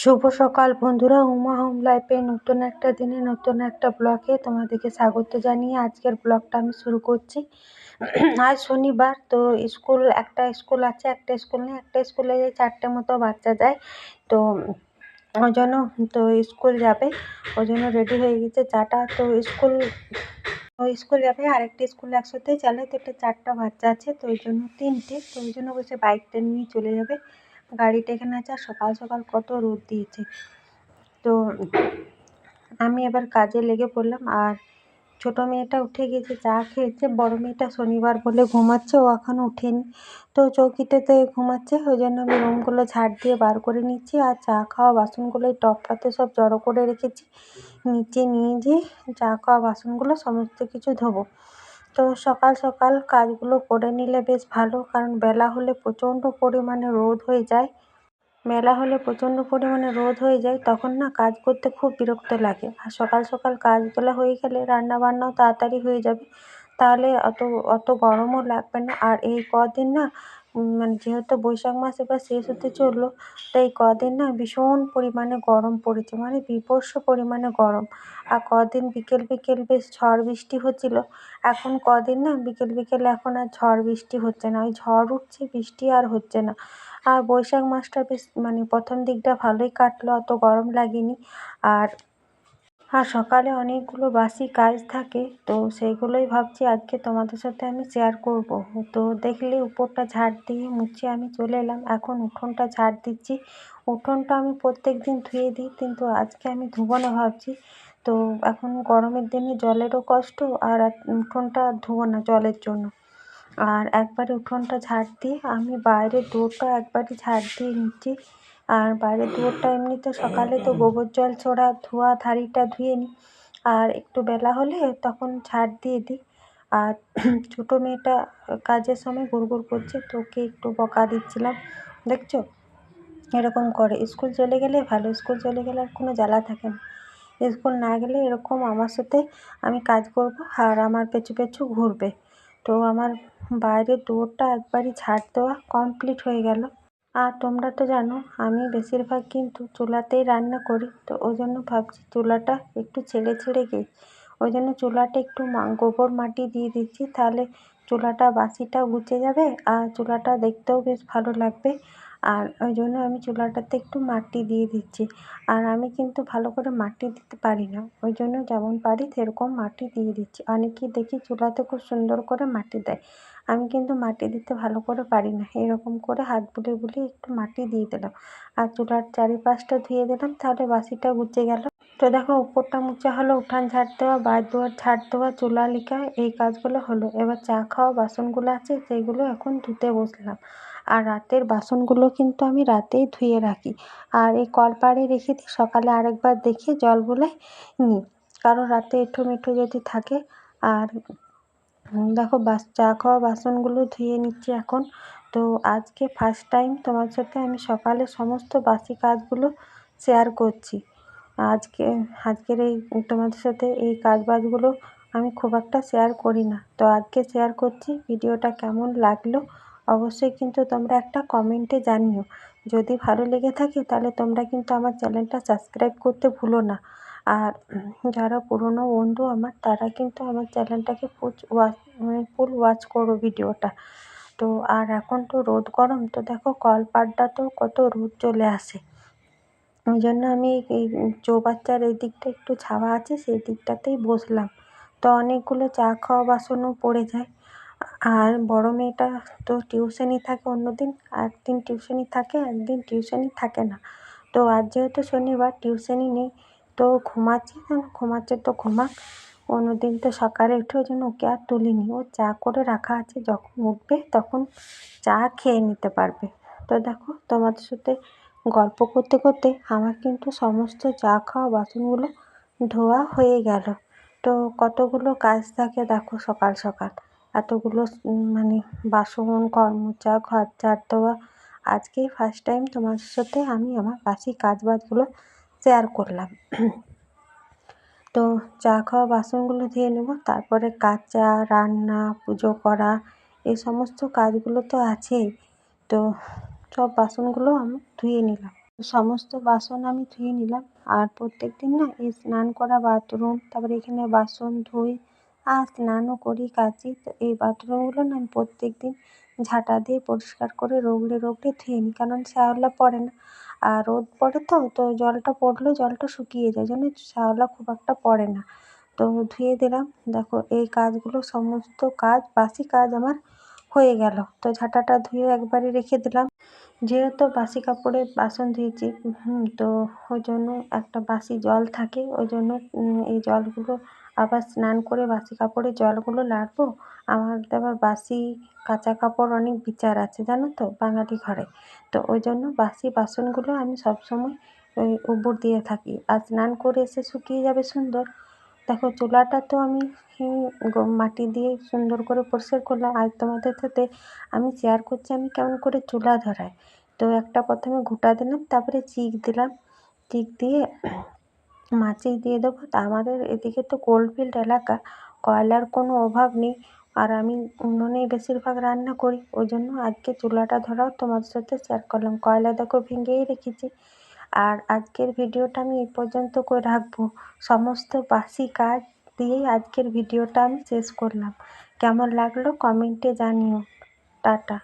শুভ সকাল বন্ধুরা, উমা হোম লাইফে নতুন একটা দিনে, নতুন একটা ব্লগে তোমাদেরকে স্বাগত জানিয়ে আজকের ব্লগটা আমি শুরু করছি। আজ শনিবার, তো স্কুল, একটা স্কুল আছে, একটা স্কুল নেই, একটা স্কুলে চারটে মতো বাচ্চা যায়, তো ওই জন্য, তো স্কুল যাবে, ওই জন্য রেডি হয়ে গেছে চাটা, তো স্কুল ওই স্কুল যাবে, আরেকটি স্কুল একসাথেই চালে, তো একটা চারটা বাচ্চা আছে, তো ওই জন্য তিনটে, তো ওই জন্য বসে বাইকটা নিয়ে চলে যাবে। গাড়িটা এখানে আছে আর সকাল সকাল কত রোদ দিয়েছে। তো আমি এবার কাজে লেগে পড়লাম আর ছোটো মেয়েটা উঠে গেছে চা খেয়েছে। বড় মেয়েটা শনিবার বলে ঘুমাচ্ছে, ও এখনও ওঠেনি। তো চৌকিটাতে ঘুমাচ্ছে, ওই জন্য আমি রুমগুলো ঝাড় দিয়ে বার করে নিচ্ছি আর চা খাওয়া বাসনগুলো, এই টপটাতে সব জড়ো করে রেখেছি। নিচে নিয়ে যেয়ে চা খাওয়া বাসনগুলো, সমস্ত কিছু ধোবো। তো সকাল সকাল কাজগুলো করে নিলে বেশ ভালো, কারণ বেলা হলে প্রচণ্ড পরিমাণে রোদ হয়ে যায়। মেলা হলে প্রচণ্ড পরিমাণে রোদ হয়ে যায়, তখন না কাজ করতে খুব বিরক্ত লাগে। আর সকাল সকাল কাজগুলো হয়ে গেলে রান্নাবান্নাও তাড়াতাড়ি হয়ে যাবে। তাহলে অত অত গরমও লাগবে না। আর এই কদিন না মানে যেহেতু বৈশাখ মাস এবার শেষ হতে চলল, তাই কদিন না ভীষণ পরিমাণে গরম পড়েছে মানে বীভৎস পরিমাণে গরম। আর কদিন বিকেল বিকেল বেশ ঝড় বৃষ্টি হচ্ছিল, এখন কদিন না বিকেল বিকেল এখন আর ঝড় বৃষ্টি হচ্ছে না, ওই ঝড় উঠছে, বৃষ্টি আর হচ্ছে না। আর বৈশাখ মাসটা বেশ মানে প্রথম দিকটা ভালোই কাটলো, অত গরম লাগেনি। আর আর সকালে অনেকগুলো বাসি কাজ থাকে, তো সেইগুলোই ভাবছি আজকে তোমাদের সাথে আমি শেয়ার করব। তো দেখলে উপরটা ঝাড় দিয়ে মুছে আমি চলে এলাম। এখন উঠোনটা ঝাড় দিচ্ছি। উঠোনটা আমি প্রত্যেক দিন ধুয়ে দিই, কিন্তু আজকে আমি ধুবো না ভাবছি। তো এখন গরমের দিনে জলেরও কষ্ট আর উঠোনটা ধুবো না জলের জন্য। আর একবারে উঠোনটা ঝাড় দিয়ে আমি বাইরের ডোরটা একবারে ঝাড় দিয়ে নিচ্ছি। আর বাইরের দুয়ারটা এমনিতে সকালে তো গোবর জল ছোড়া, ধোয়া থারিটা ধুয়ে নিই আর একটু বেলা হলে তখন ঝাড় দিয়ে দিই আর ছোটো মেয়েটা কাজের সময় গুড়গুড় করছে, তো ওকে একটু বকা দিচ্ছিলাম। দেখছ? এরকম করে। স্কুল চলে গেলে ভালো, স্কুল চলে গেলে আর কোনো জ্বালা থাকে না। স্কুল না গেলে এরকম আমার সাথে আমি কাজ করব আর আমার পেছু পেছু ঘুরবে। তো আমার বাইরের দুয়ারটা একবারই ঝাড় দেওয়া কমপ্লিট হয়ে গেল। আর তোমরা তো জানো, আমি বেশিরভাগ কিন্তু চুলাতেই রান্না করি, তো ওই জন্য ভাবছি চুলাটা একটু ছেড়ে ছেড়ে গিয়ে ওই জন্য চুলাটা একটু গোবর মাটি দিয়ে দিচ্ছি, তাহলে চুলাটা বাসিটাও গুছে যাবে আর চুলাটা দেখতেও বেশ ভালো লাগবে। আর ওই জন্য আমি চুলাটাতে একটু মাটি দিয়ে দিচ্ছি। আর আমি কিন্তু ভালো করে মাটি দিতে পারি না, ওই জন্য যেমন পারি সেরকম মাটি দিয়ে দিচ্ছি। অনেকেই দেখি চুলাতে খুব সুন্দর করে মাটি দেয়। আমি কিন্তু মাটি দিতে ভালো করে পারি না। এরকম করে হাত বুলিয়ে বুলিয়ে একটু মাটি দিয়ে দিলাম। আর চুলার চারিপাশটা ধুয়ে দিলাম, তাহলে বাসিটা গুছিয়ে গেল। তো দেখো, উপরটা মুছা হলো, উঠান ঝাড় দেওয়া বাইর দুয়ার ঝাড় দেওয়া, চুলা লিখা, এই কাজগুলো হলো। এবার চা খাওয়া বাসনগুলো আছে সেইগুলো এখন ধুতে বসলাম। আর রাতের বাসনগুলো কিন্তু আমি রাতেই ধুয়ে রাখি। আর এই কলপাড়ে রেখে দিই, সকালে আরেকবার দেখে জল বোলাই নিই। কারণ রাতে এঁঠো মেঠো যদি থাকে, আর দেখো বাস, চা খাওয়া বাসনগুলো ধুয়ে নিচ্ছি এখন। তো আজকে ফার্স্ট টাইম তোমার সাথে আমি সকালে সমস্ত বাসি কাজগুলো শেয়ার করছি। আজকে, আজকের এই তোমাদের সাথে এই কাজ বাজগুলো আমি খুব একটা শেয়ার করি না। তো আজকে শেয়ার করছি, ভিডিওটা কেমন লাগল অবশ্যই কিন্তু তোমরা একটা কমেন্টে জানিও। যদি ভালো লেগে থাকে তাহলে তোমরা কিন্তু আমার চ্যানেলটা সাবস্ক্রাইব করতে ভুলো না। আর যারা পুরনো বন্ধু আমার, তারা কিন্তু আমার চ্যানেলটাকে ফুচ ওয়াচ মানে ফুল ওয়াচ করো ভিডিওটা। তো আর এখন তো রোদ গরম, তো দেখো কলপাড়টাতেও কত রোদ চলে আসে। ওই জন্য আমি এই চৌবাচ্চার এই দিকটা একটু ছাওয়া আছে, সেই দিকটাতেই বসলাম। তো অনেকগুলো চা খাওয়া বাসনও পড়ে যায়। আর বড় মেয়েটা তো টিউশনই থাকে অন্য দিন একদিন টিউশনই থাকে, একদিন টিউশনই থাকে না। তো আজ যেহেতু শনিবার, টিউশনই নেই তো ঘুমাচ্ছি ঘুমাচ্ছে তো ঘুমাক। দিন তো সকালে উঠে ওই জন্য ওকে আর তুলিনি। ও চা করে রাখা আছে, যখন উঠবে তখন চা খেয়ে নিতে পারবে। তো দেখো, তোমাদের সাথে গল্প করতে করতে আমার কিন্তু সমস্ত চা খাওয়া বাসনগুলো ধোয়া হয়ে গেল। তো কতগুলো কাজ থাকে দেখো সকাল সকাল। এতগুলো মানে বাসন ঘর মোছা ঘর ঝাড় দেওয়া আজকেই ফার্স্ট টাইম তোমার সাথে আমি আমার বাসি কাজ বাজগুলো শেয়ার করলাম। তো চা খাওয়া বাসনগুলো ধুয়ে নেব, তারপরে কাচা, রান্না, পুজো করা, এই সমস্ত কাজগুলো তো আছেই। তো সব বাসনগুলো আমি ধুয়ে নিলাম। সমস্ত বাসন আমি ধুয়ে নিলাম। আর প্রত্যেক দিন না এই স্নান করা বাথরুম, তারপরে এখানে বাসন ধুই আর স্নানও করি কাচি তো এই বাথরুমগুলো না আমি প্রত্যেক দিন ঝাঁটা দিয়ে পরিষ্কার করে রগড়ে রগড়ে ধুয়ে নিই, কারণ শ্যাওলা পড়ে না। আর রোদ পড়ে তো তো জলটা পড়লেও জলটা শুকিয়ে যায় জন্য শ্যাওলা খুব একটা পড়ে না। তো ধুয়ে দিলাম। দেখো, এই কাজগুলো সমস্ত কাজ, বাসি কাজ আমার হয়ে গেল। তো ঝাঁটাটা ধুয়ে একবারে রেখে দিলাম। যেহেতু বাসি কাপড়ে বাসন ধুয়েছি তো ওই জন্য একটা বাসি জল থাকে। ওই জন্য এই জলগুলো আবার স্নান করে বাসি কাপড়ে জলগুলো নাড়বো। আমার আবার বাসি কাঁচা কাপড় অনেক বিচার আছে, জানো তো, বাঙালি ঘরে। তো ওই জন্য বাসি বাসনগুলো আমি সবসময় ওই উপর দিয়ে থাকি। আর স্নান করে এসে শুকিয়ে যাবে সুন্দর। দেখো চুলাটা তো আমি মাটি দিয়ে সুন্দর করে পরিষ্কার করলাম। আর তোমাদের সাথে আমি শেয়ার করছি আমি কেমন করে চুলা ধরাই। তো একটা প্রথমে ঘুটা দিলাম, তারপরে চিক দিলাম। চিক দিয়ে মাছি দিয়ে দেবো। তা আমাদের এদিকে তো কোলফিল্ড এলাকা, কয়লার কোনো অভাব নেই। আর আমি উনুনেই বেশিরভাগ রান্না করি। ওই জন্য আজকে চুলাটা ধরাও তোমাদের সাথে শেয়ার করলাম। কয়লা দেখো ভেঙেই রেখেছি। আর আজকের ভিডিওটা আমি এই পর্যন্ত করে রাখব। সমস্ত বাসি কাজ দিয়েই আজকের ভিডিওটা আমি শেষ করলাম। কেমন লাগল কমেন্টে জানিও। টাটা।